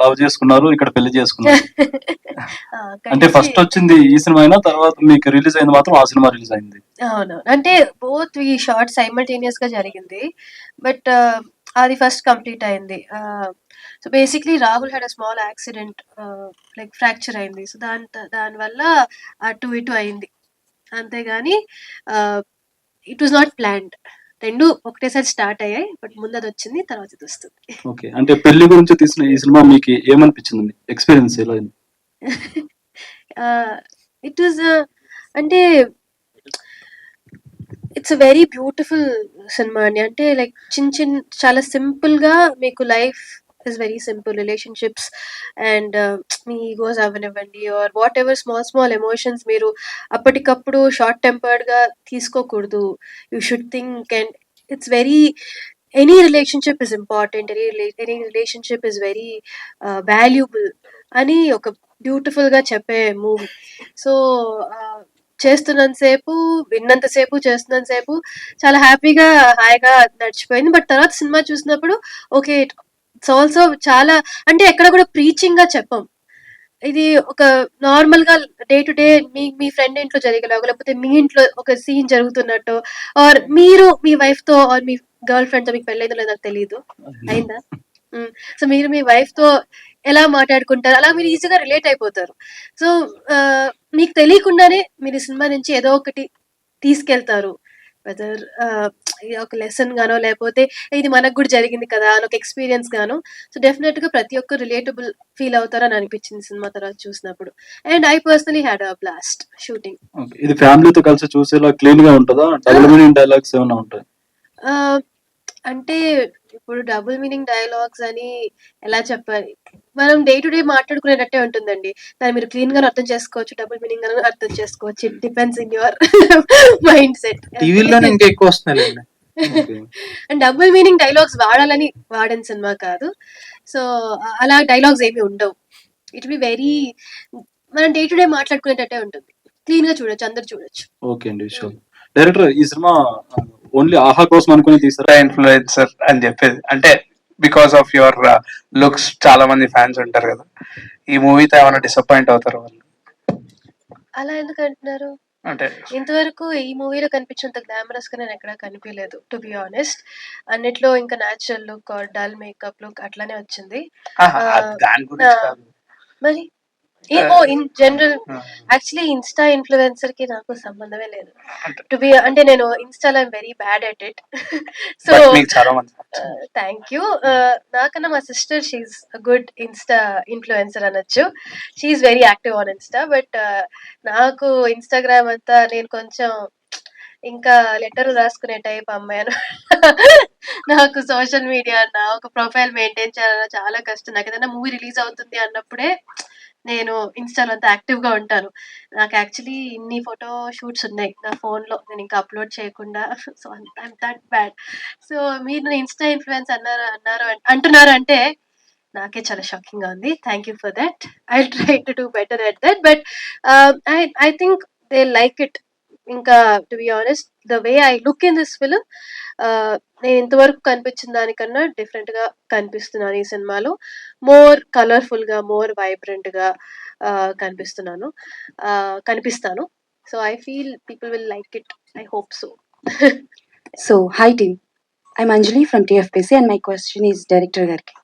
Love చేసుకున్నారు ఇక్కడ పెళ్ళి చేసుకున్నారు. అంటే ఫస్ట్ వచ్చింది ఈ సినిమా అయినా తర్వాత మీకు రిలీజ్ అయింది మాత్రం ఆ సినిమా రిలీజ్ అయింది. అవును అంటే బోత్ ఈ షార్ట్ సైమల్టేనియస్గా జరిగింది బట్ అది ఫస్ట్ కంప్లీట్ అయింది. So basically Rahul had a small accident like fracture అయింది. సో దాని దానివల్ల అటు ఇటు అయింది. అంతేగాని ఇట్ వాజ్ నాట్ ప్లాన్డ్ రెండు ఒకటేసారి స్టార్ట్ అయ్యాయి బట్ ముందు అది వచ్చింది తర్వాత ఇది వస్తుంది ఓకే. అంటే పెళ్ళి గురించి తీసిన ఈ సినిమా మీకు ఏమనిపించింది ఎక్స్పీరియన్స్ ఎలా ఇట్ వాజ్ అంటే it's a very beautiful cinema అండి. అంటే లైక్ చిన్న చిన్న చాలా సింపుల్గా మీకు life is very simple relationships and me egos అవనివ్వండి or whatever small small emotions మీరు అప్పటికప్పుడు షార్ట్ టెంపర్డ్గా తీసుకోకూడదు you should think and it's very any relationship is important any any relationship is very valuable అని ఒక బ్యూటిఫుల్గా చెప్పే మూవీ సో uh, చేస్తున్నంతసేపు విన్నంతసేపు చేస్తున్నంతసేపు చాలా హ్యాపీగా హాయిగా నడిచిపోయింది. బట్ తర్వాత సినిమా చూసినప్పుడు ఓకే ఇట్స్ ఆల్సో చాలా అంటే ఎక్కడ కూడా ప్రీచింగ్గా చెప్పం. ఇది ఒక నార్మల్గా డే టు డే మీ మీ ఫ్రెండ్ ఇంట్లో జరిగేలాగా లేకపోతే మీ ఇంట్లో ఒక సీన్ జరుగుతున్నట్టు ఆర్ మీరు మీ వైఫ్తో ఆర్ మీ గర్ల్ ఫ్రెండ్తో మీకు పెళ్ళైందో లేదో నాకు తెలియదు అయిందా? సో మీరు మీ వైఫ్తో ఎలా మాట్లాడుకుంటారు? అలా మీరు ఈజీగా రిలేట్ అయిపోతారు. సో మీకు తెలియకుండానే మీరు సినిమా నుంచి ఏదో ఒకటి తీసుకెళ్తారు. వెదర్ ఒక లెసన్ గానో లేకపోతే ఇది మనకు కూడా జరిగింది కదా అని ఒక ఎక్స్పీరియన్స్ గాను. సో డెఫినెట్గా ప్రతి ఒక్క రిలేటబుల్ ఫీల్ అవుతారని అనిపించింది సినిమా తర్వాత చూసినప్పుడు. And I personally had a blast shooting ఇది ఫ్యామిలీతో కలిసి చూసేలా క్లీన్గా ఉంటుందా డబుల్ మీనింగ్ డైలాగ్స్ ఏమైనా ఉంటాయి? అంటే ఇప్పుడు డబుల్ మీనింగ్ డైలాగ్స్ అని ఎలా చెప్పాలి? మనం డే టు డే మాట్లాడుకునేటట్టే ఉంటుందండి. దాన్ని మీరు క్లీన్గా అర్థం చేసుకోవచ్చు డబుల్ మీనింగ్గా అర్థం చేసుకోవచ్చు. It depends in your mindset టీవీలోనే ఇంకా ఎక్కువ వస్తున్నాయండి. అండ్ డబుల్ మీనింగ్ డైలాగ్స్ వాడాలని వాడిన సినిమా కాదు. సో అలా డైలాగ్స్ ఏమి ఉండవు. ఇట్ బి వెరీ మనం డే టు డే మాట్లాడుకునేటట్టే ఉంటుంది. క్లీన్గా చూడొచ్చు అందరు చూడొచ్చు. ఓకే అండి డైరెక్టర్ ఈ సినిమా ఓన్లీ ఆహా కోసం అనుకుని తీసారా? ఇన్ఫ్లుయెన్సర్ అని చెప్పేది. అంటే బికాస్ ఆఫ్ యువర్ లుక్స్ చాలా మంది ఫ్యాన్స్ ఉంటారు కదా. ఈ మూవీతో ఏమైనా డిసప్పాయింట్ అవుతారు వాళ్ళు? అలా ఎందుకు అంటున్నారు అంటే ఇంతవరకు ఈ మూవీలో కనిపించినంత గ్లామరస్గా నేను ఎక్కడా కనిపించలేదు టు బి ఆనెస్ట్ అన్నిట్లో ఇంకా natural look dull makeup look అట్లానే వచ్చింది. మరి ఓ ఇన్ జనరల్ యాక్చువల్లీ ఇన్స్టా ఇన్ఫ్లుయెన్సర్కి నాకు సంబంధమే లేదు. టు బి అంటే నేను ఇన్స్టాలో very bad at it so thank you నాకన్నా మా sister she's good Insta influencer అనొచ్చు. She's very active on Insta but నాకు ఇన్స్టాగ్రామ్ అంతా నేను కొంచెం ఇంకా లెటర్ రాసుకునే టైప్ అమ్మాయి నాకు సోషల్ మీడియా అన్న ఒక ప్రొఫైల్ మెయింటైన్ చేయాలన్న చాలా కష్టం. నాకు ఏదైనా మూవీ రిలీజ్ అవుతుంది అన్నప్పుడే నేను ఇన్స్టాలో అంతా యాక్టివ్గా ఉంటాను. నాకు యాక్చువల్లీ ఇన్ని ఫోటో షూట్స్ ఉన్నాయి. నా ఫోన్లో నేను ఇంకా అప్లోడ్ చేయకుండా. So I'm that bad so మీరు ఇన్స్టా ఇన్ఫ్లుయెన్స్ అన్నారు అన్నారు అంటున్నారు అంటే నాకే చాలా షాకింగ్గా ఉంది. Thank you for that I try to do better at that but I I think they like it ఇంకా to be honest the way I look in this film నేను ఇంతవరకు కనిపించిన దానికన్నా డిఫరెంట్గా కనిపిస్తున్నాను ఈ సినిమాలో. మోర్ కలర్ఫుల్గా మోర్ వైబ్రెంట్గా uh, కనిపిస్తున్నాను. Uh, కనిపిస్తాను. So I feel people will like it I hope so so hi team I Anjali from TFPC and my question is director గారికి.